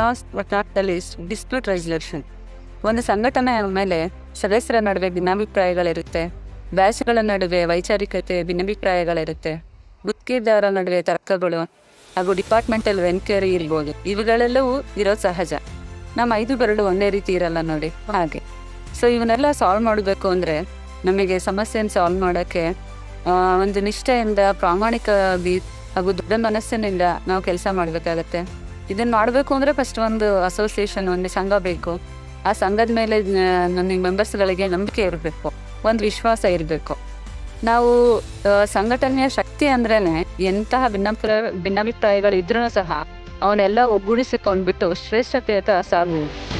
Last but not the least dispute resolution ಒಂದು ಸಂಘಟನೆ ಮೇಲೆ ಸದಸ್ಯರ ನಡುವೆ ಭಿನ್ನಾಭಿಪ್ರಾಯಗಳಿರುತ್ತೆ. ಬ್ಯಾಚ್ಗಳ ನಡುವೆ ವೈಚಾರಿಕತೆ, ಭಿನ್ನಾಭಿಪ್ರಾಯಗಳಿರುತ್ತೆ. ಗುತ್ತಿಗೆದಾರ ನಡುವೆ ತರ್ಕಗಳು ಹಾಗೂ ಡಿಪಾರ್ಟ್ಮೆಂಟಲ್ ಎನ್ಕ್ವೈರಿ ಇರ್ಬೋದು. ಇವುಗಳೆಲ್ಲವೂ ಇರೋದು ಸಹಜ. ನಮ್ಮ ಐದು ಬೆರಳು ಒಂದೇ ರೀತಿ ಇರಲ್ಲ ನೋಡಿ. ಹಾಗೆ. ಸೊ ಇವನ್ನೆಲ್ಲ ಸಾಲ್ವ್ ಮಾಡಬೇಕು ಅಂದರೆ ನಮಗೆ ಸಮಸ್ಯೆಯನ್ನು ಸಾಲ್ವ್ ಮಾಡೋಕ್ಕೆ ಒಂದು ನಿಷ್ಠೆಯಿಂದ ಪ್ರಾಮಾಣಿಕವಾಗಿ ಹಾಗೂ ದೊಡ್ಡ ಮನಸ್ಸಿನಿಂದ ನಾವು ಕೆಲಸ ಮಾಡಬೇಕಾಗತ್ತೆ. ಇದನ್ನು ಮಾಡಬೇಕು ಅಂದರೆ ಫಸ್ಟ್ ಒಂದು ಅಸೋಸಿಯೇಷನ್ ಒಂದು ಸಂಘ ಬೇಕು. ಆ ಸಂಘದ ಮೇಲೆ ನನಗೆ ಮೆಂಬರ್ಸ್ಗಳಿಗೆ ನಂಬಿಕೆ ಇರಬೇಕು. ಒಂದು ವಿಶ್ವಾಸ ಇರಬೇಕು. ನಾವು ಸಂಘಟನೆಯ ಶಕ್ತಿ ಅಂದ್ರೇ ಎಂತಹ ಭಿನ್ನಾಭಿಪ್ರಾಯ, ಭಿನ್ನಾಭಿಪ್ರಾಯಗಳಿದ್ರೂ ಸಹ ಅವನ್ನೆಲ್ಲ ಒಗ್ಗೂಡಿಸಿಕೊಂಡ್ಬಿಟ್ಟು ಶ್ರೇಷ್ಠತೆಯತ್ತ ಸಾಗುವುದು